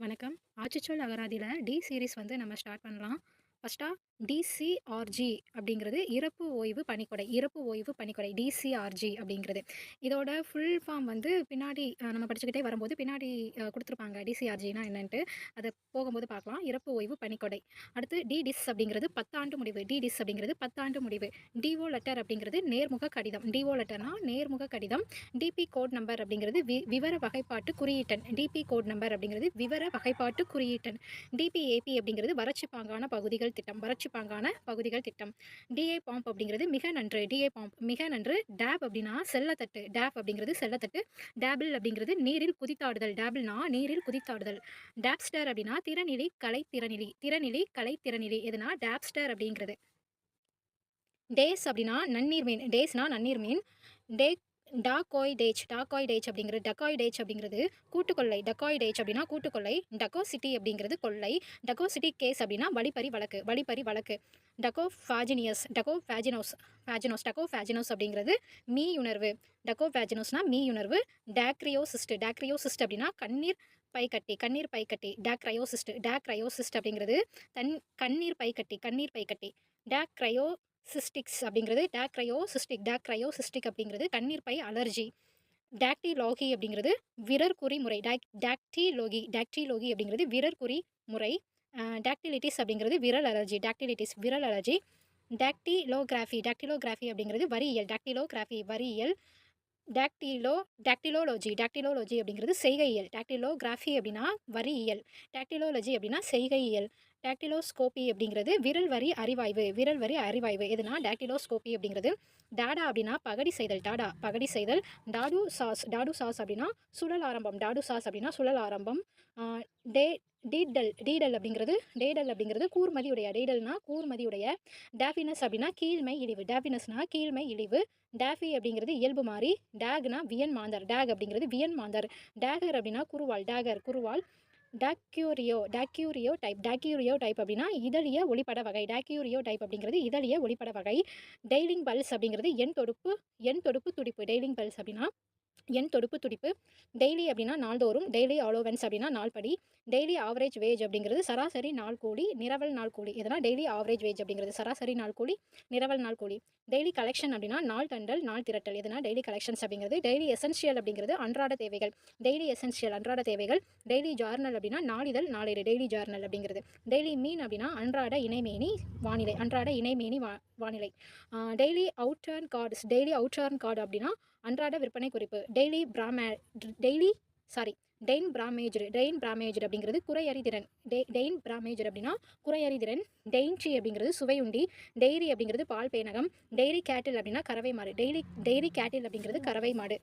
வணக்கம். ஆச்சிச்சொல் அகராதியில் D series வந்து நம்ம ஸ்டார்ட் பண்ணலாம். ஃபஸ்ட்டாக டிசிஆர்ஜி அப்படிங்கிறது இறப்பு ஓய்வு பணிக்கொடை. இறப்பு ஓய்வு பணிக்கொடை. டிசிஆர்ஜி அப்படிங்கிறது. இதோட ஃபுல் ஃபார்ம் வந்து பின்னாடி நம்ம படிச்சுக்கிட்டே வரும்போது பின்னாடி கொடுத்துருப்பாங்க டிசிஆர்ஜினா என்னன்ட்டு. அதை போகும்போது பார்க்கலாம். இறப்பு ஓய்வு பணிக்கொடை. அடுத்து டிடிஸ் அப்படிங்கிறது பத்தாண்டு முடிவு. டிடிஸ் அப்படிங்கிறது பத்தாண்டு முடிவு. டிஓ லெட்டர் அப்படிங்கிறது நேர்முக கடிதம். டிஓ லெட்டர்னா நேர்முக கடிதம். டிபி கோட் நம்பர் அப்படிங்கிறது வி விவர வகைப்பாட்டு குறியீட்டன் டிபி கோட் நம்பர் அப்படிங்கிறது விவர வகைப்பாட்டு குறியீட்டன் டிபிஏபி அப்படிங்கிறது வறட்சி பாங்கான பகுதிகள் திட்டம். வறட்சி பங்கான பகுதிகள் திட்டம். டிஏ பாம்ப் அப்படிங்கிறது மிக நன்று. டிஏ பாம்ப் மிக நன்று. டேப் அப்படின்னா செல்லத்தட்டு. டேப் அப்படிங்கிறது செல்லத்தட்டு. டேபிள் அப்படிங்கிறது நீரில் குதித்தாடுதல். டேபிள்னா நீரில் குதித்தாடுதல். டேப்ஸ்டர் அப்படின்னா திறநிலை கலை திறநிலை திறநிலை கலை திறநிலை எதுனா டேப்ஸ்டர் அப்படிங்கிறது. டேஸ் அப்படின்னா நன்னீர் மீன். டேஸ்னா நன்னீர் மீன். டே டாகாய்டேஜ் டாகாய்டேஜ் அப்படிங்கிறது டகாய்டேஜ் அப்படிங்கிறது கூட்டுக்கொள்ளை. டகாய்டேஜ் அப்படின்னா கூட்டுக்கொள்ளை. டகோசிட்டி அப்படிங்கிறது கொள்ளை. டகோசிட்டி கேஸ் அப்படின்னா வழிப்பறி வழக்கு. வழிப்பறி வழக்கு. டகோ ஃபேஜினியஸ் டகோ ஃபேஜினோஸ் ஃபேஜினோஸ் டகோ ஃபேஜினோஸ் அப்படிங்கிறது மீ உணர்வு டகோ மீயுணர்வு. மீ உணர்வு டேக்ரியோசிஸ்ட் டேக்ரியோசிஸ்ட் அப்படின்னா கண்ணீர் பைக்கட்டி. கண்ணீர் பைக்கட்டி. டேக்ரையோசிஸ்ட் டேக்ரையோசிஸ்ட் அப்படிங்கிறது தன் கண்ணீர் பைக்கட்டி. கண்ணீர் பைக்கட்டி. டேக்ரையோ சிஸ்டிக்ஸ் அப்படிங்கிறது டேக்ரையோ சிஸ்டிக் டேக்ரையோ சிஸ்டிக் அப்படிங்கிறது கண்ணீர் பை அலர்ஜி. டாக்டிலாகி அப்படிங்கிறது விரற்குறி முறை. டாக் டாக்டிலோகி டாக்டிலோகி அப்படிங்கிறது விரற்குறி முறை. டாக்டிலிட்டிஸ் அப்படிங்கிறது விரல் அலர்ஜி. டாக்டிலிட்டிஸ் விரல் அலர்ஜி. டாக்டிலோகிராஃபி டாக்டிலோகிராஃபி அப்படிங்கிறது வரியியல். டாக்டிலோகிராஃபி வரியியல். டாக்டிலோ டாக்டிலோலஜி டாக்டிலோலஜி அப்படிங்கிறது செய்கையியல். டாக்டிலோகிராஃபி அப்படின்னா வரியியல். டாக்டிலோலஜி அப்படின்னா செய்கையியல். டாக்டிலோஸ்கோபி அப்படிங்கிறது விரல் வரி அறிவாய்வு. விரல் வரி அறிவாய்வு. எதுனா டாக்டிலோஸ்கோபி அப்படிங்கிறது. டாடா அப்படின்னா பகடி செய்தல். டாடா பகடி செய்தல். டாடு சாஸ் டாடு சாஸ் அப்படின்னா சுழல் ஆரம்பம். டாடு சாஸ் அப்படின்னா சுழல் ஆரம்பம். டே டீடல் டீடல் அப்படிங்கிறது டேடல் அப்படிங்கிறது கூர்மதியுடைய. டேடல்னா கூர்மதியுடைய. டேஃபினஸ் அப்படின்னா கீழ்மை இழிவு. டேஃபினஸ்னா கீழ்மை இழிவு. டேஃபி அப்படிங்கிறது இயல்பு மாறி. டேக்னா வியன் மாந்தர். டேக் அப்படிங்கிறது வியன் மாந்தர். டேகர் அப்படின்னா குருவால் டேகர் குருவால் டாக்யூரியோ டாக்யூரியோ டைப் டாக்யூரியோ டைப் அப்படின்னா இதழிய ஒளிப்பட வகை. டாக்யூரியோ டைப் அப்படிங்கிறது இதழிய ஒளிப்பட வகை. டெய்லிங் பல்ஸ் அப்படிங்கிறது எண் தொடுப்பு எண் தொடுப்பு துடிப்பு. டெய்லிங் பல்ஸ் அப்படின்னா எண் தொடுப்பு துடிப்பு. டெய்லி அப்படின்னா நாள்தோறும். டெய்லி அலோவன்ஸ் அப்படின்னா நாள்படி. டெய்லி ஆவரேஜ் வேஜ் அப்படிங்கிறது சராசரி நாள் கூலி. நிரவல் நாள் கூலி. இதெல்லாம் டெய்லி ஆவரேஜ் வேஜ் அப்படிங்கிறது சராசரி நாள் கூலி. நிரவல் நாள் கூலி. டெய்லி கலெக்ஷன் அப்படின்னா நாள் தண்டல் நாள் திரட்டல். இதனால் டெய்லி கலெக்ஷன்ஸ் அப்படிங்கிறது. டெய்லி எசென்ஷியல் அப்படிங்கிறது அன்றாட தேவைகள். டெய்லி எசென்ஷியல் அன்றாட தேவைகள். டெய்லி ஜார்னல் அப்படின்னா நாளிதழ் நாளேடு. டெய்லி ஜார்னல் அப்படிங்கிறது. டெய்லி மீன் அப்படின்னா அன்றாட இணைமேனி வானிலை. அன்றாட இணைமேனி வா வானிலை. Daily outturn cards daily outturn card அப்படின்னா அன்றாட விற்பனை குறிப்பு. Daily பிராம daily sorry dain bramaged dain bramaged அப்படிங்கிறது குறையறிதிறன். டெ டெயின் பிராமேஜ்டு அப்படின்னா குறையறிதிறன். டெயின்ட்ரி அப்படிங்கிறது சுவையுண்டி. டெய்ரி அப்படிங்கிறது பால் பேனகம். டெய்ரி கேட்டில் அப்படின்னா கறவை மாடு. டெய்லி டெய்ரி கேட்டில் அப்படிங்கிறது கறவை மாடு.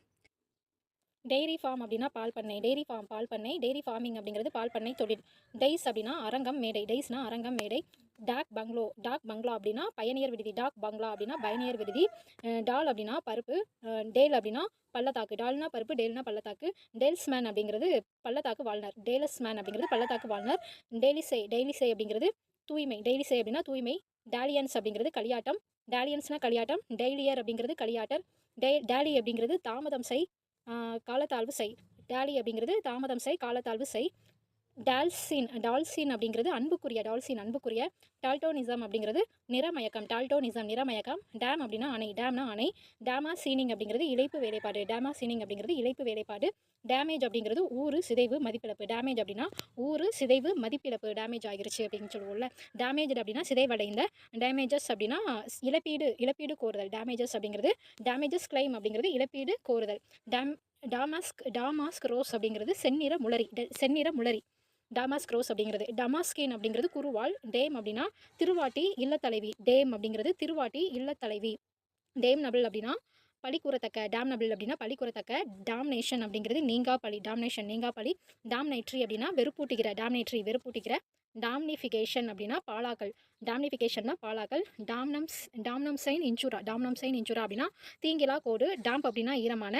டெய்ரி ஃபார்ம் அப்படின்னா பால் பண்ணை. டெய்ரி ஃபார்ம் பால் பண்ணை. டெய்ரி ஃபார்மிங் அப்படிங்கிறது பால் பண்ணை தொழில். டெய்ஸ் அப்படின்னா அரங்கம் மேடை. டைஸ்னா அரங்கம் மேடை. டாக் பங்களோ டாக் பங்களா அப்படின்னா பயணியர் விடுதி. டாக் பங்களா அப்படின்னா பயணியர் விடுதி. டால் அப்படின்னா பருப்பு. டேல் அப்படின்னா பள்ளத்தாக்கு. டால்னா பருப்பு. டேல்னா பள்ளத்தாக்கு. டேல்ஸ்மேன் அப்படிங்கிறது பள்ளத்தாக்கு வாழ்நர். டேலஸ்மேன் அப்படிங்கிறது பள்ளத்தாக்கு வாழ்நர். டெய்லிசை டெய்லிசை அப்படிங்கிறது தூய்மை. டெய்லிசை அப்படின்னா தூய்மை. டேலியன்ஸ் அப்படிங்கிறது களியாட்டம். டாலியன்ஸ்னா களியாட்டம். டெய்லியர் அப்படிங்கிறது களியாட்டர் டே டேலி அப்படிங்கிறது தாமதம் செய். காலத்தாழ்வு செய். டேலி அப்படிங்கிறது தாமதம் செய். காலத்தாழ்வு செய். டால்சின் டால்சின் அப்படிங்கிறது அன்புக்குரிய. டால்சின் அன்புக்குரிய. டால்டோனிசம் அப்படிங்கிறது நிறமயக்கம். டால்டோனிசம் நிறமயக்கம். டேம் அப்படின்னா அணை. டேம்னா அணை. டேமாசீனிங் அப்படிங்கிறது இழைப்பு வேலைப்பாடு. டேமாசீனிங் அப்படிங்கிறது இழைப்பு வேலைப்பாடு. டேமேஜ் அப்படிங்கிறது ஊறு சிதைவு மதிப்பிழப்பு. டேமேஜ் அப்படின்னா ஊறு சிதைவு மதிப்பிழப்பு. டேமேஜ் ஆகிருச்சு அப்படின்னு சொல்லுவோம்ல. டேமேஜ் அப்படின்னா சிதைவடைந்த. டேமேஜஸ் அப்படின்னா இழப்பீடு இழப்பீடு கோருதல். டேமேஜஸ் அப்படிங்கிறது டேமேஜஸ் கிளைம் அப்படிங்கிறது இழப்பீடு கோருதல். டேம் டாமாஸ்க் டாமாஸ்க் ரோஸ் அப்படிங்கிறது செந்நிற முளரி. டெ செந்நிற முளரி. டாமாஸ்க் ரோஸ் அப்படிங்கிறது. டமாஸ்கின் அப்படிங்கிறது குருவாள். டேம் அப்படின்னா திருவாட்டி இல்லத்தலைவி. டேம் அப்படிங்கிறது திருவாட்டி இல்லத்தலைவி. டேம் நபிள் அப்படின்னா பழி கூறத்தக்க. டேம்னபிள் அப்படின்னா பழி கூறத்தக்க. டாம்னேஷன் அப்படிங்கிறது நீங்கா பழி. டாம்னேஷன் நீங்கா பழி. டாம்னைட்ரி அப்படின்னா வெறுப்பூட்டுகிற. டாம்னைட்ரி வெறுப்பூட்டுகிற. டாம்னிஃபிகேஷன் அப்படின்னா பாலாக்கள் டாம்னிஃபிகேஷன்னா பாலாக்கள் டாம்னம்ஸ் டாம்னம்சைன் டாம்னம் டாம்னம்சைன் இன்சூரா அப்படின்னா தீங்கிலா கோடு. டேம்ப் அப்படின்னா ஈரமான.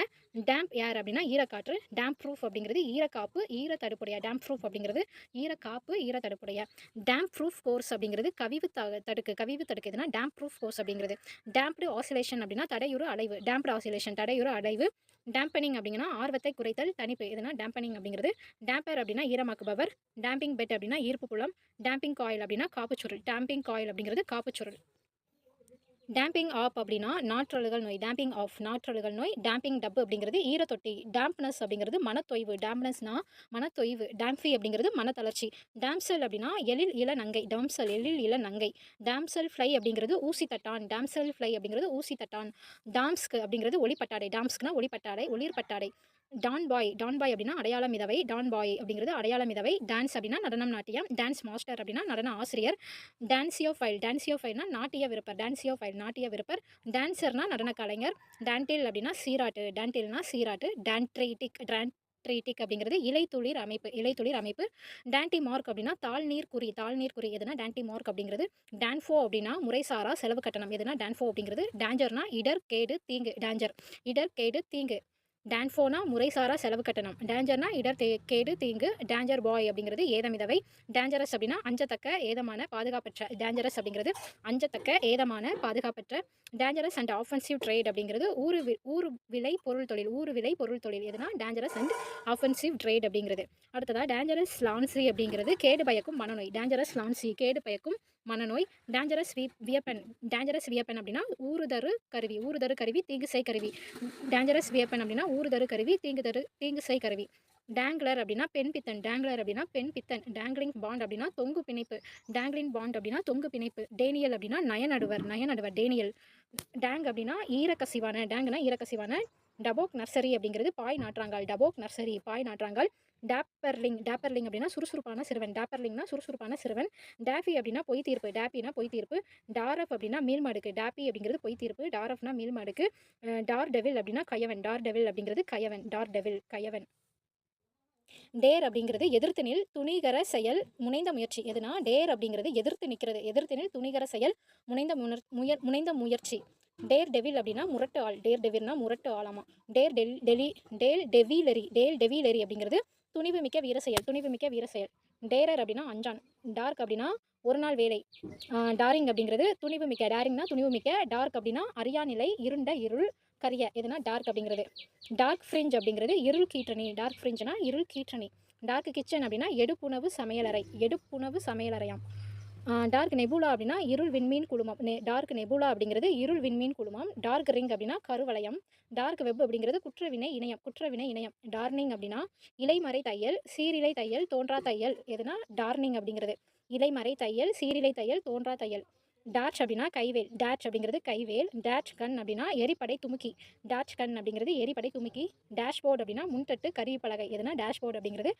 டேம்ப் ஏர் அப்படின்னா ஈரக்காற்று. டேம்ப் ப்ரூஃப் அப்படிங்கிறது ஈரக்காப்பு ஈர தடுப்புடைய டேம்ப் ப்ரூஃப் அப்படிங்கிறது ஈரக்காப்பு ஈரத்தடுப்புடைய. டேம்ப் ப்ரூஃப் கோர்ஸ் அப்படிங்கிறது கவிவு த தடுக்கு. கவிவு தடுக்கு. எதுனா டேம்ப் ப்ரூஃப் கோர்ஸ் அப்படிங்கிறது. டேம்ப்டு ஆசிலேஷன் அப்படின்னா தடையுறு அலைவு. டேம்ப்டு ஆசிலேஷன் தடையுறு அலைவு. டேம்பனிங் அப்படிங்கன்னா ஆர்வத்தை குறைத்தல் தனிப்பு எதுனா டேம்பனிங் அப்படிங்கிறது. டேம்பர் அப்படின்னா ஈரமாக்குபவர் டேம்பிங் பெட் அப்படின்னா ஈர்ப்பு புலம் டேம்பிங் காயில் அப்படின்னா காப்புச்சுருள் டேம்பிங் காயில் அப்படிங்கிறது காப்புச்சுருள் டேம்பிங் ஆப் அப்படின்னா நாற்றழுகல் நோய் டேம்பிங் ஆஃப் நாற்றழுகல் நோய் டேம்பிங் டப் அப்படிங்கிறது ஈரத்தொட்டி டேம்ப்னஸ் அப்படிங்கிறது மனத்தொய்வு டேம்ப்னஸ்னா மனத்தொய்வு டேம்ஃபி அப்படிங்கிறது மனத்தளர்ச்சி. டேம்சல் அப்படின்னா எழில் இள நங்கை டாம்சல் எழில் இள நங்கை. டேம்சல் ஃப்ளை அப்படிங்கிறது ஊசி தட்டான் டேம்சல் ஃப்ளை அப்படிங்கிறது ஊசி தட்டான். டாம்ஸ்க்கு அப்படிங்கிறது ஒளிப்பட்டாடை டாம்ஸ்க்குனா ஒளிப்பட்டாடை ஒளிர் பட்டாடை. டான் பாய் டான் பாய் அப்படின்னா அடையாள மிதவை டான் பாய் அப்படிங்கிறது அடையாள மிதவை. டான்ஸ் அப்படின்னா நடனம் நாட்டியம் டான்ஸ் மாஸ்டர் அப்படின்னா நடன ஆசிரியர். டான்சியோ ஃபைல் டான்சியோ ஃபைல்னா நாட்டிய விருப்பர் டான்சியோ ஃபைல் நாட்டிய விருப்பர். டான்சர்னா நடன கலைஞர். டான்டில் அப்படின்னா சீராட்டு டான்டில்னா சீராட்டு. டான்ட்ரேட்டிக் டான் ட்ரீட்டிக் அப்படிங்கிறது இலைத்துளிர் அமைப்பு இலைத்துளிர் அமைப்பு. டான்டி மார்க் அப்படின்னா தாழ்நீர் குறி தாழ்நீர் குறி எதுனா டான்டி மார்க் அப்படிங்கிறது. டான்ஃபோ அப்படின்னா முறைசாரா செலவு கட்டணம் எதுனா டான்ஃபோ அப்படிங்கிறது. டேஞ்சர்னா இடர் கேடு தீங்கு டேஞ்சர். இடர் கேடு தீங்கு. டான்ஃபோனா முறைசாரா செலவு கட்டணம். டேஞ்சர்னா இடர் தே கேடு தீங்கு டேஞ்சர் பாய் அப்படிங்கிறது ஏதமிதவை டேஞ்சரஸ் அப்படின்னா அஞ்சத்தக்க ஏதமான பாதுகாப்பற்ற. டேஞ்சரஸ் அப்படிங்கிறது அஞ்சத்தக்க ஏதமான பாதுகாப்பற்ற. டேஞ்சரஸ் அண்ட் ஆஃபென்சிவ் ட்ரேட் அப்படிங்கிறது ஊரு வி- ஊரு விலை பொருள் தொழில் ஊரு விலை பொருள் தொழில். எதுனா டேஞ்சரஸ் அண்ட் ஆஃபென்சிவ் ட்ரேட் அப்படிங்கிறது. அடுத்ததாக டேஞ்சரஸ் லான்சி அப்படிங்கிறது கேடு பயக்கும் மனநோய். டேஞ்சரஸ் லான்சி கேடு பயக்கும் மனநோய் டேஞ்சரஸ் வி வியப்பன் டேஞ்சரஸ் வியப்பன் அப்படின்னா ஊறுதரு கருவி ஊறுதரு கருவி தீங்கு செய் கருவி. டேஞ்சரஸ் வியப்பன் அப்படின்னா ஊறுதரு கருவி தீங்கு தரு தீங்கு செய் கருவி. டேங்லர் அப்படின்னா பெண் பித்தன் டேங்லர் அப்படின்னா பெண் பித்தன். டேங்லிங் பாண்ட் அப்படின்னா தொங்கு பிணைப்பு. டேங்லிங் பாண்ட் அப்படின்னா தொங்கு பிணைப்பு. டேனியல் அப்படின்னா நயநடுவர் நயநடுவர் டேனியல். டேங் அப்படின்னா ஈரக்கசிவான டேங்னா ஈரக்கசிவான. டபோக் நர்சரி அப்படிங்கிறது பாய் நாற்றாங்கால் டபோக் நர்சரி பாய் நாற்றாங்கால். டேப்பர்லிங் டேப்பர்லிங் அப்படின்னா சுறுசுறுப்பான சிறுவன். டேப்பர்லிங்னா சுறுசுறுப்பான சிறுவன். டேஃபி அப்படின்னா பொய் தீர்ப்பு. டேப்பினா பொய் தீர்ப்பு. டாரஃப் அப்படின்னா மீள்மாடுக்கு டேப்பி அப்படிங்கிறது பொய் தீர்ப்பு. டாரஃப்னா மீள்மாடுக்கு மாடுக்கு. டார் டெவில் அப்படின்னா கயவன். டார் டெவில் அப்படிங்கிறது கயவன். டார் டெவில் கயவன். டேர் அப்படிங்கிறது எதிர்த்தனில் துணிகர செயல் முனைந்த முயற்சி. எதுனா? டேர் அப்படிங்கிறது எதிர்த்து நிற்கிறது எதிர்த்தனில் துணிகர செயல் முனைந்த முனர் முயற் முனைந்த முயற்சி. டேர் டெவில் அப்படின்னா முரட்டு ஆள். டேர் டெவில்னா முரட்டு ஆளாமா. டேர் டெல் டெலி டேல் டெவிலரி டேல் டெவிலரி அப்படிங்கிறது துணிவு மிக்க வீர செயல் துணிவு மிக்க வீர செயல் டேரர் அப்படின்னா அஞ்சான். டார்க் அப்படின்னா ஒரு நாள் வேலை. டாரிங் அப்படிங்கிறது துணிவு மிக்க டேரிங்னா துணிவு மிக்க டார்க் அப்படின்னா அறியா நிலை இருண்ட இருள் கரிய. எதுனா டார்க் அப்படிங்கிறது. டார்க் ஃப்ரிஞ்ச் அப்படிங்கிறது இருள் கீற்றணி. டார்க் ஃப்ரிஞ்சுனா இருள் கீற்றணி. டார்க் கிச்சன் அப்படின்னா எடுப்புணவு சமையலறை. எடுப்புணவு சமையலறையாம். டார்க் நெபுலா அப்படின்னா இருள் விண்மீன் குழுமம். நெ டார்க் நெபுலா அப்படிங்கிறது இருள் விண்மீன் குழுமம். டார்க் ரிங் அப்படின்னா கருவளையம். டார்க் வெப் அப்படிங்கிறது குற்றவினை இணையம் குற்றவினை இணையம். டார்னிங் அப்படின்னா இலைமறை தையல் சீரிலை தையல் தோன்றா தையல். எதுனா டார்னிங் அப்படிங்கிறது. இலைமறை தையல் சீரிலை தையல் தோன்றா தையல். டார்ச் அப்படின்னா கைவேல். டாட்ச் அப்படிங்கிறது கைவேல். டேட்ச் கன் அப்படின்னா எரிப்படை துமுக்கி. டாட்ச் கன் அப்படிங்கிறது எரிப்படை துமுக்கி. டேஷ்போர்ட் அப்படின்னா முன்தட்டு கருவி பலகை எதுனா டேஷ்போர்டு அப்படிங்கிறது.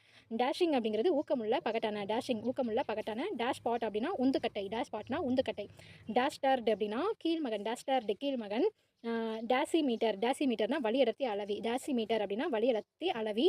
டேஷிங் அப்படிங்கிறது ஊக்கமுள்ள பகட்டான. டேஷிங் ஊக்கமுள்ள பகட்டான. டேஷ் பாட் அப்படின்னா உந்துக்கட்டை. டேஷ் பாட்னா உந்துக்கட்டை. டேஷ்டார்ட் அப்படின்னா கீழ்மகன். டேஷ்டார்டு கீழ்மகன். டேசி மீட்டர் டேசி மீட்டர்னா வழியடர்த்தி அளவி. டேசி மீட்டர் அப்படின்னா வழியடர்த்தி அளவி.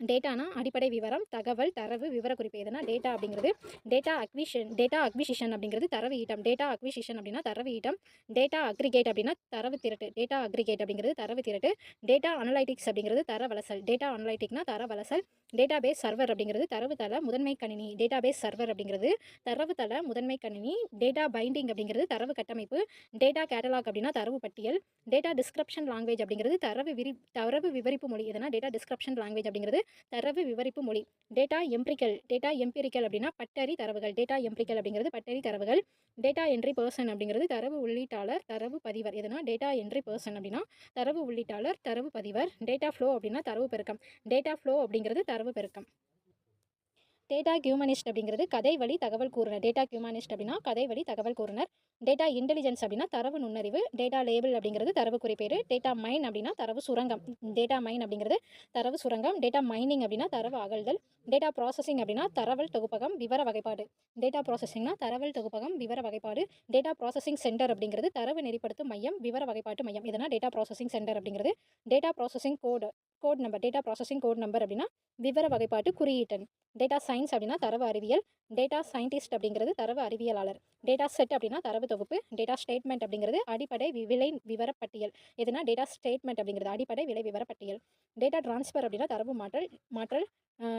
டேட்டானா அடிப்படை விவரம் தகவல் தரவு விவரக்குறிப்பு எதுனா டேட்டா அப்படிங்கிறது டேட்டா அக்விஷன் டேட்டா அக்விசிஷன் அப்படிங்கிறது தரவு ஈட்டம். டேட்டா அக்விசிஷன் அப்படின்னா தரவு ஈட்டம். டேட்டா அக்ரிகேட் அப்படின்னா தரவு திரட்டு. டேட்டா அக்ரிகேட் அப்படிங்கிறது தரவு திரட்டு. டேட்டா அனலைட்டிக்ஸ் அப்படிங்கிறது தரவலசல் டேட்டா அனலைட்டிக்னா தரவலசல் டேட்டா பேஸ் சர்வர் அப்படிங்கிறது தரவுத்தள முதன்மை கணினி. டேட்டா பேஸ் சர்வர் அப்படிங்கிறது தரவுத்தள முதன்மை கணினி. டேட்டா பைண்டிங் அப்படிங்கிறது தரவு கட்டமைப்பு. டேட்டா கேட்டலாக் அப்படின்னா தரவு பட்டியல். டேட்டா டிஸ்கிரிப்ஷன் லாங்குவேஜ் அப்படிங்கிறது தரவு விரி தரவு விவரிப்பு மொழி எதனா டேட்டா டிஸ்கிரிப்ஷன் லாங்குவேஜ் அப்படிங்கிறது தரவு விவரிப்பு மொழி. டேட்டா எம்பிரிக்கல் டேட்டா எம்பிரிக்கல் அப்படின்னா பட்டறி தரவுகள் டேட்டா எம்பிரிக்கல் அப்படிங்கிறது பட்டறி தரவுகள் டேட்டா என்ட்ரி பர்சன் அப்படிங்கிறது தரவு உள்ளீட்டாளர் தரவு பதிவர். எதுனா டேட்டா என்ட்ரி பர்சன் அப்படின்னா தரவு உள்ளீட்டாளர் தரவு பதிவர் டேட்டா ஃப்ளோ அப்படின்னா தரவு பெருக்கம். டேட்டா ஃப்ளோ அப்படிங்கிறது தரவு பெருக்கம். டேட்டா ஹியூமனிஸ்ட் அப்படிங்கிறது கதை வழி தகவல் கூறுனர். டேட்டா ஹியூமனிஸ்ட் அப்படின்னா கதை வழி தகவல் கூறுனர். டேட்டா இன்டெலிஜென்ஸ் அப்படின்னா தரவு நுண்ணறிவு. டேட்டா லேபிள் அப்படிங்கிறது தரவு குறிப்பேடு டேட்டா மைன் அப்படின்னா தரவு சுரங்கம். டேட்டா மைன் அப்படிங்கிறது தரவு சுரங்கம். டேட்டா மைனிங் அப்படின்னா தரவு அகழ்தல் டேட்டா ப்ராசஸிங் அப்படின்னா தரவல் தொகுப்பகம் விவர வகைப்பாடு. டேட்டா ப்ராசஸிங்னா தரவல் தொகுப்பகம் விவர வகைப்பாடு. டேட்டா ப்ராசஸிங் சென்டர் அப்படிங்கிறது தரவு நெறிப்படுத்தும் மையம் விவர வகைப்பாட்டு மையம். இதனால் டேட்டா ப்ராசஸிங் சென்டர் அப்படிங்கிறது. Data processing code code number data processing code number அப்படின்னா விவர வகைப்பாட்டு குறியீட்டன் டேட்டா சயின்ஸ் அப்படின்னா தரவு அறிவியல் டேட்டா சயின்டிஸ்ட் அப்படிங்கிறது தரவு அறிவியலாளர். டேட்டா செட் அப்படின்னா தரவு தொகுப்பு டேட்டா ஸ்டேட்மெண்ட் அப்படிங்கிறது அடிப்படை விலை விவரப்பட்டியல். எதுனா டேட்டா ஸ்டேட்மெண்ட் அப்படிங்கிறது அடிப்படை விலை விவரப்பட்டியல். டேட்டா ட்ரான்ஸ்ஃபர் அப்படின்னா தரவு மாற்றல் மாற்றல்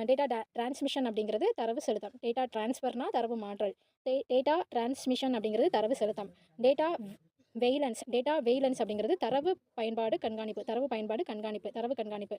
டேட்டா டிரான்ஸ்மிஷன் அப்படிங்கிறது தரவு செலுத்தம். டேட்டா டிரான்ஸ்ஃபர்னால் தரவு மாற்றல். டேட்டா டிரான்ஸ்மிஷன் அப்படிங்கிறது தரவு செலுத்தம். டேட்டா வெயிலன்ஸ் டேட்டா வெயிலன்ஸ் அப்படிங்கிறது தரவு பயன்பாடு கண்காணிப்பு தரவு பயன்பாடு கண்காணிப்பு தரவு கண்காணிப்பு.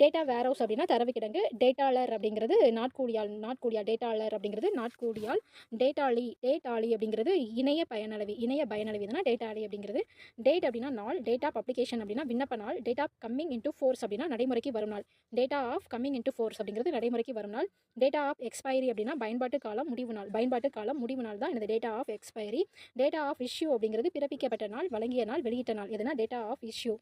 டேட்டா வேர்ஹவுஸ் அப்படின்னா தரவு கிடங்கு டேட்டாளர் அப்படிங்கிறது நாட்கூடியால் நாட்கூடியா டேட்டாளர் அப்படிங்கிறது நாட்கூடியால் டேட்டாலி டேட்டாலி அப்படிங்கிறது இணைய பயனளவி இணைய பயனளவி தான் டேட்டாலி அப்படிங்கிறது. டேட் அப்படின்னா நாள் டேட்டா பப்ளிகேஷன் அப்படின்னா விண்ணப்ப நாள் டேட்டா கம்மிங் இன்டூ ஃபோர்ஸ் அப்படின்னா நடைமுறைக்கு வரும் நாள். Date of coming into force அப்படிங்கிறது நடைமுறைக்கு வரும் நாள். டேட்டா ஆஃப் எக்ஸ்பைரி அப்படின்னா பயன்பாட்டு காலம் முடிவு நாள். பயன்பாட்டு காலம் முடிவு நாள் தான் இந்த date of expiry date of issue அப்படிங்கிறது பிறப்பிக்கப்பட்ட நாள் வழங்கிய நாள் வெளியிட்ட நாள். எதுனா டேட்டா ஆஃப் இஷ்யூ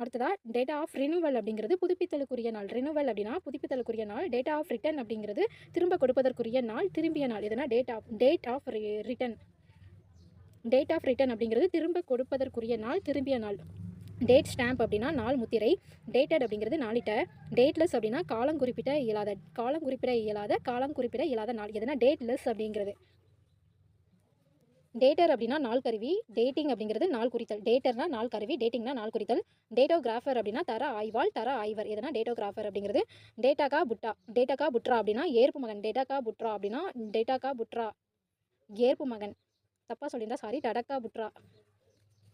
அடுத்ததாக டேட்டா ஆஃப் ரினுவல் அப்படிங்கிறது புதுப்பித்தலுக்குரிய நாள். ரினுவல் அப்படின்னா புதுப்பித்தலுக்குரிய நாள் டேட்டா ஆஃப் ரிட்டன் அப்படிங்கிறது திரும்ப கொடுப்பதற்குரிய நாள் திரும்பிய நாள். எதுனா date of date of return date of return அப்படிங்கிறது திரும்ப கொடுப்பதற்குரிய நாள் திரும்பிய நாள். டேட் ஸ்டாம்ப் அப்படின்னா நாள் முத்திரை. டேட்டட் அப்படிங்கிறது நாளிட்ட. டேட்லெஸ் அப்படின்னா காலம் குறிப்பிட இயலாத காலம் குறிப்பிட இயலாத காலம் குறிப்பிட இயலாத நாள். எதுனா டேட்லெஸ் அப்படிங்கிறது. டேட்டர் அப்படின்னா நாள் கருவி டேட்டிங் அப்படிங்கிறது நாள் குறித்தல். டேட்டர்னா நாள் கருவி டேட்டிங்னா நாள் குறித்தல். டேட்டோகிராஃபர் அப்படின்னா தர ஆய்வாள் தர ஆய்வர். எதுனா டேட்டோகிராஃபர் அப்படிங்கிறது. டேட்டாக்கா புட்டா டேட்டாக்கா புட்ரா அப்படின்னா ஏற்பு மகன். டேட்டாக்கா புட்ரா அப்படின்னா டேட்டாக்கா புட்ரா ஏற்பு மகன். தப்பாக சொல்லியிருந்தா சாரி டடக்கா புட்ரா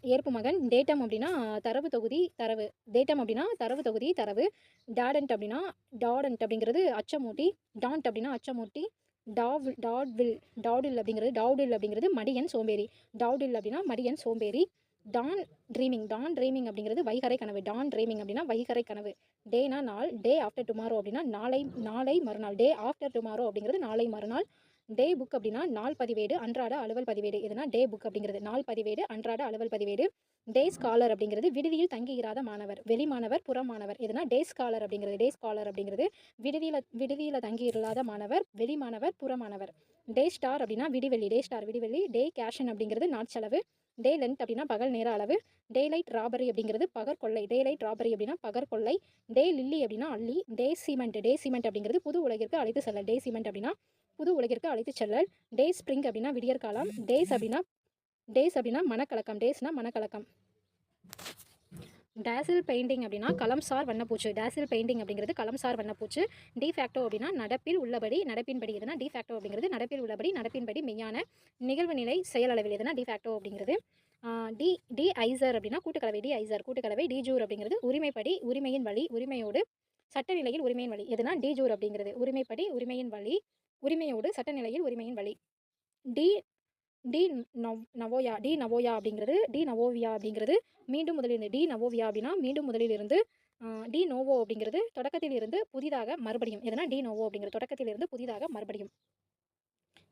ஏற்பு மகன். டேட்டம் அப்படின்னா தரவு தொகுதி தரவு. டேட்டம் அப்படின்னா தரவு தொகுதி தரவு. டாடன்ட் அப்படின்னா டாடன்ட் அப்படிங்கிறது அச்சமூட்டி. டான்ட் அப்படின்னா அச்சமூட்டி. டாவில் டாட்வில் டாடில் அப்படிங்கிறது டவுடில் அப்படிங்கிறது மடியன் சோம்பேறி. டவுடில் அப்படின்னா மடியன் சோம்பேறி. டான் ட்ரீமிங் டான் ட்ரீமிங் அப்படிங்கிறது வைகரை கனவு. டான் ட்ரீமிங் அப்படின்னா வைகரை கனவு. டேனா நாள் டே ஆஃப்டர் டுமாரோ அப்படின்னா நாளை நாளை மறுநாள். டே ஆஃப்டர் டுமாரோ அப்படிங்கிறது நாளை மறுநாள். டே புக் அப்படின்னா நாள் பதிவேடு அன்றாட அலுவல் பதிவேடு. எதுனா டே புக் அப்படிங்கிறது நாள் பதிவேடு அன்றாட அலுவல் பதிவேடு. டே ஸ்காலர் அப்படிங்கிறது விடுதியில் தங்கியிராத மாணவர் வெளி மாணவர் புற மாணவர். எதுனா டே ஸ்காலர் அப்படிங்கிறது டே ஸ்காலர் அப்படிங்கிறது விடுதியில் விடுதியில் தங்கியிராத மாணவர் வெளி மாணவர் புற மாணவர். டே ஸ்டார் அப்படின்னா விடிவெள்ளி டே ஸ்டார் விடிவெள்ளி டே கேஷன் அப்படிங்கிறது நாட்செலவு டே லென்த் அப்படின்னா பகல் நேர அளவு. டே லைட் ராபரி அப்படிங்கிறது பகற்கொள்ளை டே லைட் ராபரி அப்படின்னா பகற்கொள்ளை டே லில்லி அப்படின்னா அள்ளி. டே சிமெண்ட் டே சிமெண்ட் அப்படிங்கிறது புது உலகிற்கு அழைத்து செல்லல். டே சிமெண்ட் அப்படின்னா புது உலகிற்கு அழைத்து செல்லல். டே ஸ்ப்ரிங் அப்படின்னா விடியற்காலம். டேஸ் அப்படின்னா டேஸ் அப்படின்னா மனக்கலக்கம் டேஸ்னால் மனக்கலக்கம். டேசில் பெயிண்டிங் அப்படின்னா களம்சார் வண்ணப்பூச்சு டேசில் பெயிண்டிங் அப்படிங்கிறது களம்சார் வண்ணப்பூச்சு டிஃபேக்டோ அப்படின்னா நடப்பில் உள்ளபடி நடப்பின்படி எதுனா டிஃபேக்டோ அப்படிங்கிறது நடப்பில் உள்ளபடி நடப்பின்படி மெய்யான நிகழ்வு நிலை செயலளவில் எதுனா டிஃபேக்டோ அப்படிங்கிறது. டி டி ஐசர் அப்படின்னா கூட்டுக்கலவை டி ஐசர். கூட்டுக்கலவை டி ஜூர் அப்படிங்கிறது உரிமைப்படி உரிமையின் வழி உரிமையோடு சட்டநிலையில் உரிமையின் வழி. எதுனா டி ஜூர் அப்படிங்கிறது உரிமைப்படி உரிமையின் வழி உரிமையோடு சட்டநிலையில் உரிமையின் வழி. டி டி நவ் நவோயா டி நவோயா அப்படிங்கிறது டி நவோவியா அப்படிங்கிறது மீண்டும் முதலில் டி நவோவியா அப்படின்னா மீண்டும் முதலில் இருந்து டி நோவோ அப்படிங்கிறது தொடக்கத்தில் இருந்து புதிதாக மறுபடியும் எதனா டி நோவோ அப்படிங்கிறது தொடக்கத்தில் இருந்து புதிதாக மறுபடியும்.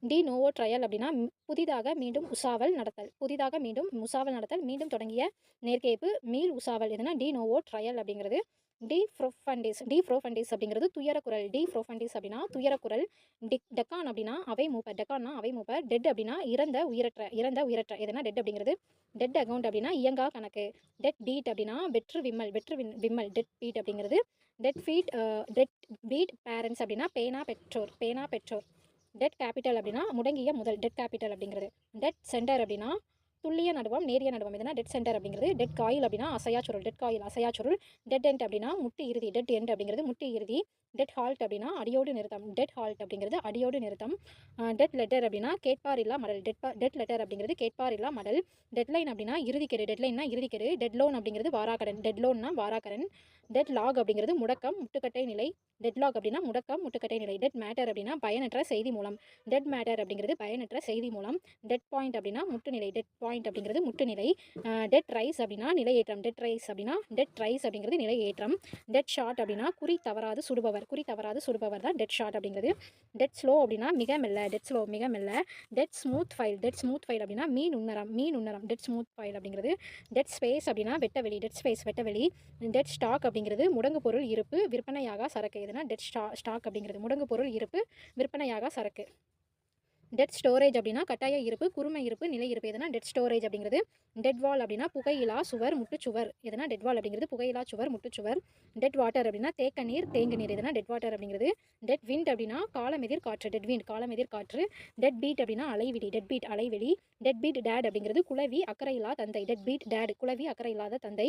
டி நோவோ ட்ரையல் அப்படின்னா புதிதாக மீண்டும் உசாவல் நடத்தல் புதிதாக மீண்டும் உசாவல் நடத்தல் மீண்டும் தொடங்கிய நேர்கேப்பு மீள் உசாவல் எதுனா டி நோவோ ட்ரையல் அப்படிங்கிறது டி ஃப்ரோஃபண்டிஸ் டி ஃப்ரோஃபண்டிஸ் அப்படிங்கிறது துயரக்குரல் டி ஃப்ரோஃபண்டிஸ் அப்படின்னா துயரக்குரல் டிக் டெக்கான் அப்படின்னா அவை மூப்பர் டெக்கான்னா அவை மூப்பர் டெட் அப்படின்னா இறந்த உயிரற்ற இறந்த உயிரற்ற. எதனா டெட் அப்படிங்கிறது. டெட் அக்கௌண்ட் அப்படின்னா இயங்கா கணக்கு. டெட் பீட் அப்படின்னா வெற்று விம்மல் வெற்று விம்மல் டெட் பீட் அப்படிங்கிறது. Dead feet dead beat parents அப்படின்னா பேனா பெற்றோர் பேனா பெற்றோர். டெட் கேபிட்டல் அப்படின்னா முடங்கிய முதல் டெட் கேபிட்டல் அப்படிங்கிறது. டெட் சென்டர் அப்படின்னா துல்லிய நடுவம் நேரிய நடுவம் எதுனா டெட் சென்டர் அப்படிங்கிறது டெட் காயில் அப்படின்னா அசையா சுருள் டெட் காயில் அசையா சுருள் டெட் எண்ட் அப்படின்னா முட்டு இறுதி டெட் எண்ட் அப்படிங்கிறது முட்டு இறுதி. டெட் ஹால்ட் அப்படின்னா அடியோடு நிறுத்தம். டெட் ஹால்ட் அப்படிங்கிறது அடியோடு நிறுத்தம். டெட் லெட்டர் அப்படின்னா கேட்பார் இல்லா மடல் டெட் டெட் லெட்டர் அப்படிங்கிறது கேட்பார் இல்லா மடல். டெட்லைன் அப்படின்னா இறுதிக்கெடு. டெட்லைன்னா இறுதிக்கெடு. டெட் லோன் அப்படிங்கிறது வாராக்கடன். டெட் லோன்னா வாராக்கடன். டெட் லாக் அப்படிங்கிறது முடக்கம் முட்டுக்கட்டை நிலை. டெட் லாக் அப்படின்னா முடக்கம் முட்டுக்கட்டை நிலை. டெட் மேட்டர் அப்படின்னா பயனற்ற செய்தி மூலம். டெட் மேட்டர் அப்படிங்கிறது பயனற்ற செய்தி மூலம். டெட் பாயிண்ட் அப்படின்னா முட்டுநிலை டெட் பாயிண்ட் அப்படிங்கிறது முட்டுநிலை டெட் ரைஸ் அப்படின்னா நிலையேற்றம். டெட் ரைஸ் அப்படின்னா டெட் ரைஸ் அப்படிங்கிறது நிலையேற்றம். டெட் ஷாட் அப்படின்னா குறி தவறாது சுடுபவர். குறி தவறாது சுடுபவர் தான் டெட் ஷாட் அப்படிங்கிறது. டெட் ஸ்லோ அப்படின்னா மிக மெல்ல டெட் ஸ்லோ மிக மெல்ல. Dead smooth file dead smooth file அப்படின்னா மீன் உன்னரம் மீன் உன்னரம் டெட் ஸ்மூத் ஃபைல் அப்படிங்கிறது. டெட் ஸ்பேஸ் அப்படின்னா வெட்டவெளி டெட் ஸ்பேஸ் வெட்டவெளி. டெட் ஸ்டாக் அப்படிங்கிறது முடங்கு பொருள் இருப்பு விற்பனையாக சரக்கு. எதுனா டெட் ஸ்டா ஸ்டாக் அப்படிங்கிறது முடங்கு பொருள் இருப்பு விற்பனையாக சரக்கு. டெட் ஸ்டோரேஜ் அப்படின்னா கட்டாய இருப்பு குறுமை இருப்பு நிலை இருப்பு. எதுனா டெட் ஸ்டோரேஜ் அப்படிங்கிறது டெட் வால் அப்படின்னா புகையிலா சுவர் முட்டுச்சுவர். எதுனா டெட் வால் அப்படிங்கிறது புகையிலா சுவர் முட்டுச்சுவர். டெட் வாட்டர் அப்படின்னா தேக்க நீர் தேங்கு நீர். எதுனா டெட் வாட்டர் அப்படிங்கிறது டெட் விண்ட் அப்படின்னா காலமெதிர் காற்று டெட் விண்ட் காலமெதிர் காற்று. டெட் பீட் அப்படின்னா அலைவிடி டெட் பீட் அலைவெளி. டெட் பீட் டேட் அப்படிங்கிறது குலவி அக்கறை இல்லா தந்தை. டெட் பீட் டேட் குலவி அக்கறை இல்லாத தந்தை.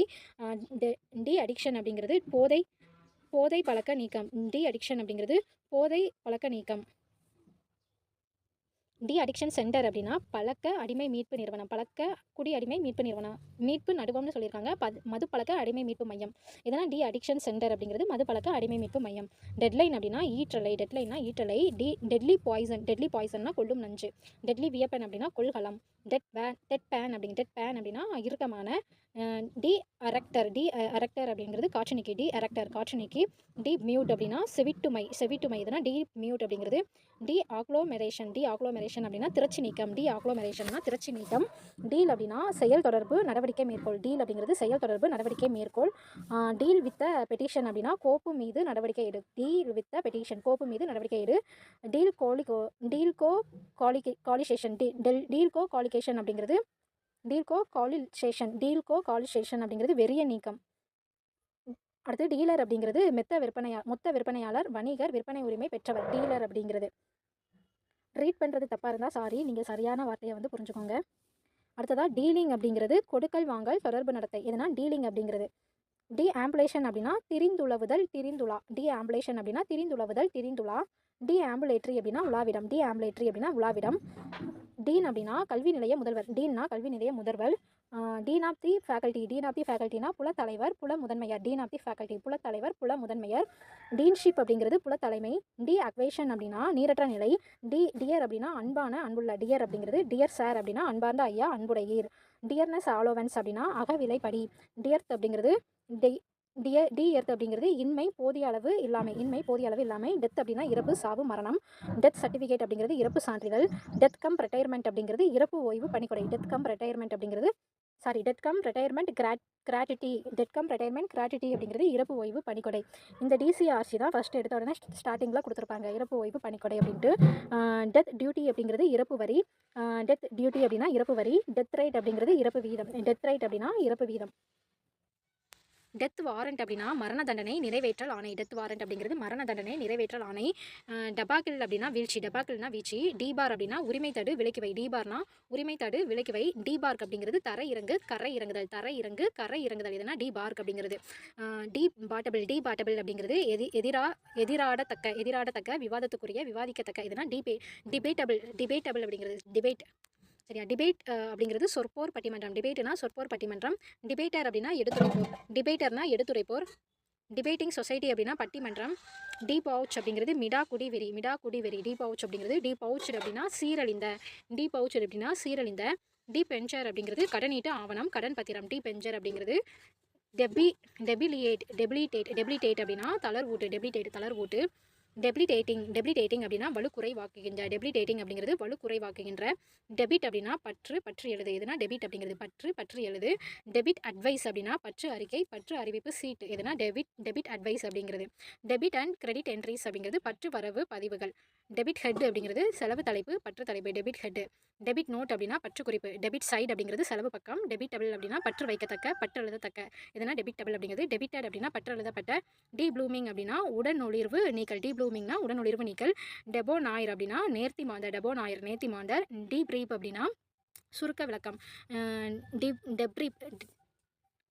டி அடிக்ஷன் அப்படிங்கிறது போதை போதை பழக்க நீக்கம். டி அடிக்ஷன் அப்படிங்கிறது போதை பழக்க நீக்கம். டி அடிக்ஷன் சென்டர் அப்படின்னா பழக்க அடிமை மீட்பு நிறுவனம். பழக்க குடி அடிமை மீட்பு நிறுவனம். மீட்பு நடுவம்னு சொல்லியிருக்காங்க. பது மது பழக்க அடிமை மீட்பு மையம். இதெல்லாம் டி அடிக்ஷன் சென்டர் அப்படிங்கிறது மது பழக்க அடிமை மீட்பு மையம். டெட்லைன் அப்படின்னா ஈற்றலை. டெட்லைன்னா ஈற்றலை. டி டெட்லி பாய்சன் டெட்லி பாய்சன்னா கொல்லும் நஞ்சு. டெட்லி வியப்பன் அப்படின்னா கொள்கலம். டெட் பேன் டெட் பேன் அப்படிங்க டெட் பேன் அப்படின்னா இறுக்கமான டி அரக்டர் டி அரக்டர் அப்படிங்கிறது காற்று டி அரக்டர் காற்று டி மியூட் அப்படின்னா செவிட்டுமை செவிட்டுமை இதுனா டி மியூட் அப்படிங்கிறது. டி ஆக்ளோமெரேஷன் டி ஆக்ளோமெரேஷன் அப்படின்னா திரச்சி நீக்கம் டி ஆக்ளோமெரேஷன்னா திரச்சி நீக்கம். டீல் அப்படின்னா செயல் தொடர்பு நடவடிக்கை மேற்கோள் டீல் அப்படிங்கிறது செயல் தொடர்பு நடவடிக்கை மேற்கோள். டீல் வித்த பெட்டிஷன் அப்படின்னா கோப்பு மீது நடவடிக்கை எடு டீல் வித்த பெட்டிஷன் கோப்பு மீது நடவடிக்கை எடு. டீல் கோலிகோ டீல் கோ காலிகே காலிசேஷன் டி டெல் டீல் கோ காலிகேஷன் அப்படிங்கிறது டீல்கோ காலில் காலிசேஷன் டீல்கோ காலிசேஷன் அப்படிங்கிறது வெறிய நீக்கம். அடுத்து டீலர் அப்படிங்கிறது மெத்த விற்பனையா மொத்த விற்பனையாளர் வணிகர் விற்பனை உரிமை பெற்றவர் டீலர் அப்படிங்கிறது. ட்ரீட் பண்ணுறது தப்பாக இருந்தால் சாரி நீங்கள் சரியான வார்த்தையை வந்து புரிஞ்சுக்கோங்க. அடுத்ததாக டீலிங் அப்படிங்கிறது கொடுக்கல் வாங்கல் தொடர்பு நடத்தை. எதுனா டீலிங் அப்படிங்கிறது. டி ஆம்புலேஷன் அப்படின்னா திரிந்துளவுதல் திரிந்துளா. டி ஆம்புலேஷன் அப்படின்னா திரிந்துளவுதல் திரிந்துளா. டி ஆம்புலேட்ரி அப்படின்னா உலாவிடம். டி ஆம்புலேட்ரி அப்படின்னா உலாவிடம். டீன் அப்படின்னா கல்வி நிலைய முதல்வர். டீன்னா கல்வி நிலைய முதல்வர். Dean of the faculty dean of the ஃபேக்கல்ட்டினா புலத்தலைவர் புல முதன்மையர் டீன் ஆஃப் தி ஃபேக்கல்ட்டி புலத்தலைவர் புல முதன்மையர் டீன்ஷிப் அப்படிங்கிறது புலத்தலைமை. டி அக்வேஷன் அப்படின்னா நீரற்ற நிலை. டி டியர் அப்படின்னா அன்பான அன்புள்ள. டியர் அப்படிங்கிறது டியர் சார் அப்படின்னா அன்பார்ந்த ஐயா அன்புடையீர். டியர்னஸ் ஆலோவன்ஸ் அப்படின்னா அகவிலைப்படி டியர்த் அப்படிங்கிறது டெய் டிய டி எர்த் அப்படிங்கிறது இன்மை போதிய அளவு இல்லாமல் இன்மை போதிய அளவு இல்லாமல் டெத் அப்படின்னா இறப்பு சாவு மரணம். டெத் சர்டிஃபிகேட் அப்படிங்கிறது இறப்பு சான்றிதழ். டெத் கம் ரிட்டையர்மெண்ட் அப்படிங்கிறது இறப்பு ஓய்வு பணிக்கொடை டெத் கம் ரிட்டையர்மெண்ட் அப்படிங்கிறது sorry dead cum retirement grad gratuity dead cum retirement gratuity அப்படிங்கிறது இறப்பு ஓய்வு பணிக்கொடை. இந்த டிசிஆர்சி தான் ஃபஸ்ட்டு எடுத்த உடனே ஸ்டார்டிங்கில் கொடுத்துருப்பாங்க. இறப்பு ஓய்வு பணிக்கொடை அப்படின்ட்டு. டெத் டியூட்டி அப்படிங்கிறது இறப்பு வரி. டெத் டியூட்டி அப்படின்னா இறப்பு வரி. டெத் ரைட் அப்படிங்கிறது இறப்பு வீதம். டெத் ரைட் அப்படின்னா இறப்பு வீதம். டெத் வாரண்ட் அப்படின்னா மரண தண்டனை நிறைவேற்றல் ஆணை. டெத் வாரண்ட் அப்படிங்கிறது மரண தண்டனை நிறைவேற்றல் ஆணை. டபாக்கில் அப்படின்னா வீழ்ச்சி. டபாக்கில்னா வீழ்ச்சி. டிபார் அப்படின்னா உரிமை தடு விலக்கி வை. டிபார்னா உரிமை தடு விலக்கி வை. டிபார்க் அப்படிங்கிறது தரை இறங்கு கரை இறங்குதல். தரை இறங்கு கரை இறங்குதல். இதுனா டிபார்க் அப்படிங்கிறது. டி பாட்டபிள் டி பாட்டபிள் அப்படிங்கிறது எதி எதிரா எதிராடத்தக்க எதிராடத்தக்க விவாதத்துக்குரிய விவாதிக்கத்தக்க இதுனா டிபே டிபேட்டபிள் டிபேட்டபிள் அப்படிங்கிறது. டிபேட் சரியா? டிபேட் அப்படிங்கிறது சொற்போர் பட்டிமன்றம். டிபேட்னா சொற்போர் பட்டிமன்றம். டிபேட்டர் அப்படின்னா எடுத்துரைப்போர். டிபேட்டர்னா எடுத்துரைப்போர். டிபேட்டிங் சொசைட்டி அப்படின்னா பட்டிமன்றம். டி பவுச் அப்படிங்கிறது மிடா குடி வெறி மிடா குடி வெறி டி பவுச் அப்படிங்கிறது டி பவுச் அப்படின்னா சீரழிந்த. டி பவுச் அப்படின்னா சீரழிந்த. டி பெஞ்சர் அப்படிங்கிறது கடனீட்டு ஆவணம் கடன் பத்திரம். டி பெஞ்சர் அப்படிங்கிறது டெபி டெபிலியேட் டெபிலிட்டேட் டெபிலிட்டேட் அப்படின்னா தளர்வூட்டு டெபிலிட்டேட் தளர்வூட்டு. டெபிலிடேட்டிங் டெபிலிடேட்டிங் அப்படின்னா வலுக்குறைவாக்குகின்ற டெபிலிடேட்டிங் அப்படிங்கிறது வலுக்குறைவாக்குகின்ற. டெபிட் அப்படின்னா பற்று பற்று எழுது. எதுனா டெபிட் அப்படிங்கிறது பற்று பற்று எழுது. டெபிட் அட்வைஸ் அப்படின்னா பற்று அறிக்கை பற்று அறிவிப்பு சீட்டு. எதுனா டெபிட் டெபிட் அட்வைஸ் அப்படிங்கிறது. டெபிட் அண்ட் கிரெடிட் என்ட்ரிஸ் அப்படிங்கிறது பற்று வரவு பதிவுகள். டெபிட் ஹெட் அப்படிங்கிறது செலவு தலைப்பு பற்று தலைப்பு டெபிட் ஹெட் டெபிட் நோட் அப்படின்னா பற்று குறிப்பு டெபிட் சைடு அப்படிங்கிறது செலவு பக்கம். டெபிட் டபிள் அப்படின்னா பற்று வைக்கத்தக்க பற்று எழுதத்தக்க. இதனால் டெபிட் டபிள் அப்படிங்கிறது. டெபிட்டட் அப்படின்னா பற்று எழுதப்பட்ட. டி ப்ளூமிங் அப்படின்னா உடன் ஒளிர்வு நீக்கல். டி ப்ளூமிங்னா உடனொளிர்வு நீக்கல். டெபோ நாயர் அப்படின்னா நேர்த்தி மாந்தர். டெபோ நாயர் நேர்த்தி மாந்தர். டி பிரீப் அப்படின்னா சுருக்க விளக்கம். அஹ் டி டெப்ரீப்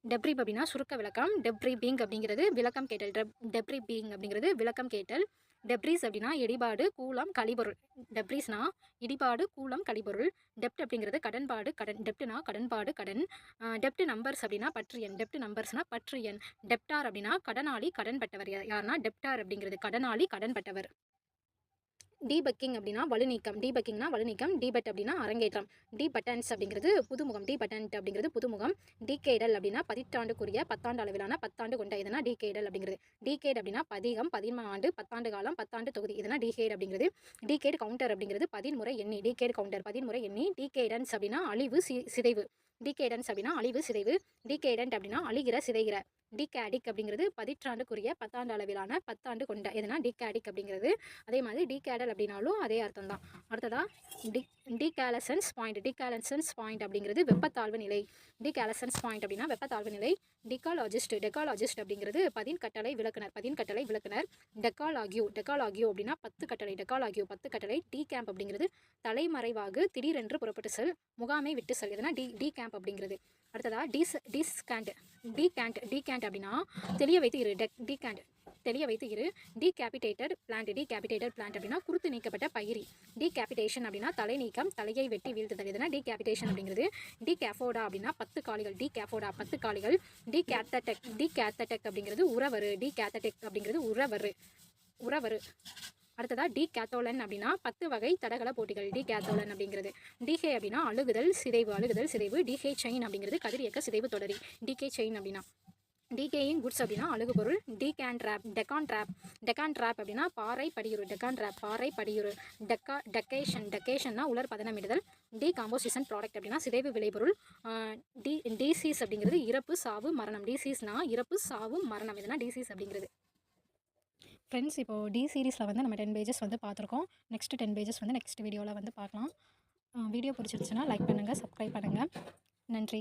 டெப்ரீப் அப்படின்னா சுருக்க விளக்கம். டெப்ரீபிங் அப்படிங்கிறது விளக்கம் கேட்டல். டெப் டெப்ரீபிங் அப்படிங்கிறது விளக்கம் கேட்டல். டெப்ரீஸ் அப்படின்னா இடிபாடு கூலம் கழிபொருள். டெப்ரீஸ்னா இடிபாடு கூலம் கழிபொருள். டெப்ட் அப்படிங்கிறது கடன்பாடு கடன் டெப்ட்னா கடன்பாடு கடன். டெப்ட் நம்பர்ஸ் அப்படின்னா பற்று எண். டெப்ட் நம்பர்ஸ்னா பற்று எண். டெப்டார் அப்படின்னா கடனாளி கடன்பட்டவர். யா- யாருன்னா டெப்டார் அப்படிங்கிறது. கடனாளி கடன்பட்டவர். டீபக்கிங் அப்படின்னா வலுநீக்கம். டீபக்கிங்னா வலுநீக்கம் டீபட் அப்படின்னா அரங்கேற்றம். டி பட்டன்ஸ் அப்படிங்கிறது புதுமுகம். டி பட்டன்ட் அப்படிங்கிறது புதுமுகம். டிகேடல் அப்படின்னா பதிட்டாண்டுக்குரிய பத்தாண்டு அளவிலான பத்தாண்டு கொண்ட இதனா டிகேடல் அப்படிங்கிறது. டிகேட் அப்படின்னா பதிகம் பதினாண்டு பத்தாண்டு காலம் பத்தாண்டு தொகுதி இதனா டிகேட் அப்படிங்கிறது. டிகேட் கவுண்டர் அப்படிங்கிறது பதின்முறை எண்ணி டிகேட் கவுண்டர் பதின்முறை எண்ணி டிகேடன்ஸ் அப்படின்னா அழிவு சி சிதைவு. டிகேடன்ஸ் அப்படின்னா அழிவு சிதைவு. டிகேடன்ட் அப்படின்னா அழிகிற சிதைகிற. டிகேடிக் அப்படிங்கிறது பதிற்றாண்டுக்குரிய பத்தாண்டு அளவிலான பத்தாண்டு கொண்ட எதுனா டிகேடிக் அப்படிங்கிறது. அதே மாதிரி டிகேடல் அப்படின்னாலும் அதே அர்த்தம் தான் அடுத்ததா டி டிகேலசன்ஸ் பாயிண்ட் டிகேலசன்ஸ் பாயிண்ட் அப்படிங்கிறது வெப்பத்தாழ்வு நிலை. டிகேலசன்ஸ் பாயிண்ட் அப்படின்னா வெப்பத்தாழ்வு நிலை. டிகாலாஜிஸ்ட் டெக்காலாஜிஸ்ட் அப்படிங்கிறது பதின் கட்டளை விளக்குனர் பதின் கட்டளை விளக்குனர். டெக்காலாகியூ டெக்காலாகியூ அப்படின்னா பத்து கட்டளை டெக்காலாகியூ பத்து கட்டளை டி கேம்ப் அப்படிங்கிறது தலைமறைவாக திடீரென்று புறப்பட்டு செல் முகாமை விட்டு செல். எதுனா டி டி கேம்ப் அப்படிங்கிறது. அடுத்ததா டிஸ் decant decant decant அப்படின்னா தெளிய வைத்து இரு டெக் டி கேண்ட் தெளிய வைத்து இரு டீகேபிடேட்டட் பிளான்ட் டீகேபிடேட்டட் பிளான்ட் அப்படின்னா குறுத்து நீக்கப்பட்ட பயிரி. டீகேபிடேஷன் அப்படின்னா தலை நீக்கம் தலையை வெட்டி வீழ்த்துதல். எதுனா டீகேபிடேஷன் அப்படிங்கிறது. டீகேஃபோடா அப்படின்னா பத்து காலிகள். டீகேஃபோடா பத்து காலிகள். டீகேத்தடெக் டீகேத்தடெக் அப்படிங்கிறது உறவரு. டீகேத்தடெக் அப்படிங்கிறது உறவரு. உறவரு. அடுத்ததா டி கேத்தோலன் அப்படின்னா பத்து வகை தடகள போட்டிகள். டி கேத்தோலன் அப்படிங்கிறது டிகே அப்படின்னா அழுகுதல் சிதைவு அழுகுதல் சிதைவு டிகே செயின் அப்படிங்கிறது கதிரியக்க சிதைவு தொடரி. டிகே செயின் அப்படின்னா டிகேயின் குட்ஸ் அப்படின்னா அழுகு பொருள் Deccan trap Deccan trap Deccan trap அப்படின்னா பாறை படியுறு டெக்கான் ட்ராப் பாறை படியுறு. டெக்கா டெக்கேஷன் டெக்கேஷன்னா உலர் பதனமிடுதல். டி காம்போசிஷன் ப்ராடக்ட் அப்படின்னா சிதைவு விளைபொருள். டி டிசீஸ் அப்படிங்கிறது இறப்பு சாவு மரணம். டிசீஸ்னா இறப்பு சாவு மரணம். இதுனா டிசீஸ் அப்படிங்கிறது. ஃப்ரெண்ட்ஸ் இப்போது டி சீரீஸில் வந்து நம்ம டென் பேஜஸ் வந்து பார்த்துருக்கோம். நெக்ஸ்ட் டென் பேஜஸ் வந்து நெக்ஸ்ட் வீடியோவில் வந்து பார்க்கலாம். வீடியோ பிடிச்சிருச்சுன்னா லைக் பண்ணுங்கள் சப்ஸ்கிரைப் பண்ணுங்கள் நன்றி.